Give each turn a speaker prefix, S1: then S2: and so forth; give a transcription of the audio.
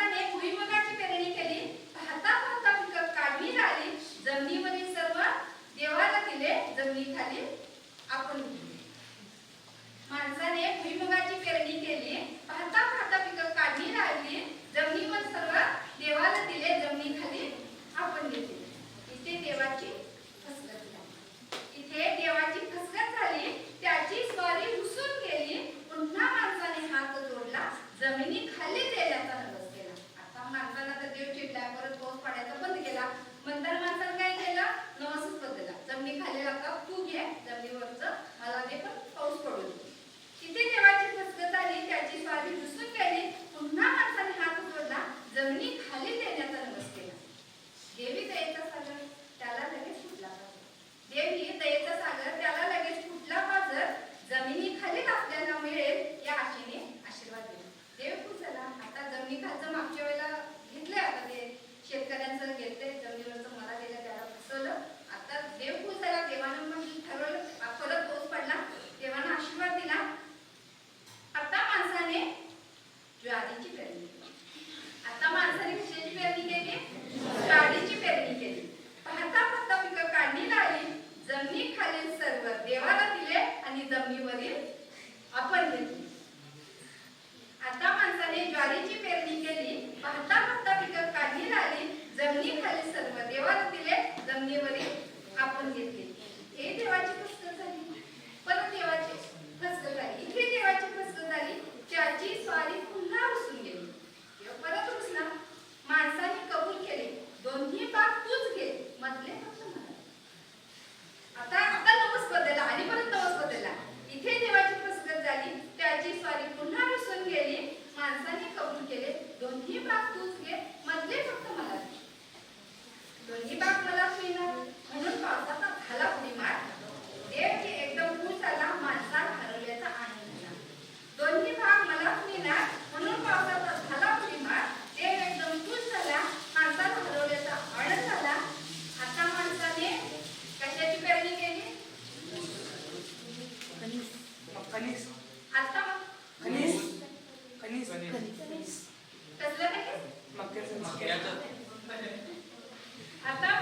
S1: माणसाने भुईमुगाची पेरणी केली. पाहता पाहता पिकं काढणी राहिली. जमिनीमध्ये सर्व देवाला दिले. जमिनीखाली आपण mandar केले. दोन्ही भाग तूच घे. मधले फक्त मला दोन्ही भाग मलाच मिळणार. म्हणून पावसाचा झाला पुढे मार? Até a